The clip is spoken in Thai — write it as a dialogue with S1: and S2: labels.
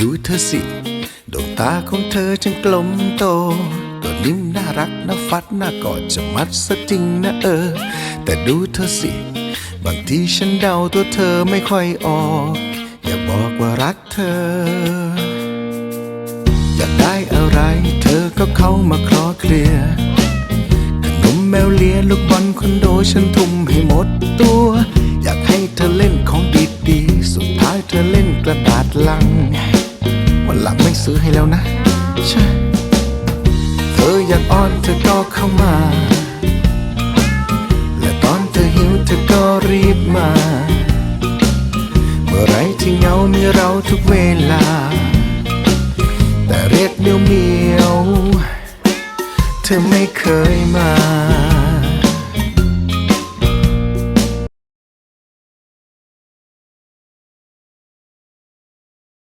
S1: ดูเธอสิ ดวงตาของเธอช่างกลมโตตัวนิ่มน่ารักน่าฟัดน่ากอดจะมัดซะจริงนะเออ แต่ดูเธอสิ บางทีฉันเดาตัวเธอไม่ค่อยออก อยากบอกว่ารักเธอ อยากได้อะไรเธอก็เข้ามาคลอเคลียร์ขนมแมวเลียลูกบอลคอนโดฉันทุ่มให้หมดตัว อยากให้เธอเล่นของดีๆสุดท้ายเธอเล่นกระดาษลัง ไม่ซื้อให้แล้วนะ ใช่ เธออยากอ้อนเธอก็เข้ามา และตอนเธอหิวเธอก็รีบมา เมื่อไรที่เหงามีเราทุกเวลา แต่เรียกเมียวเมียว เธอไม่เคยมา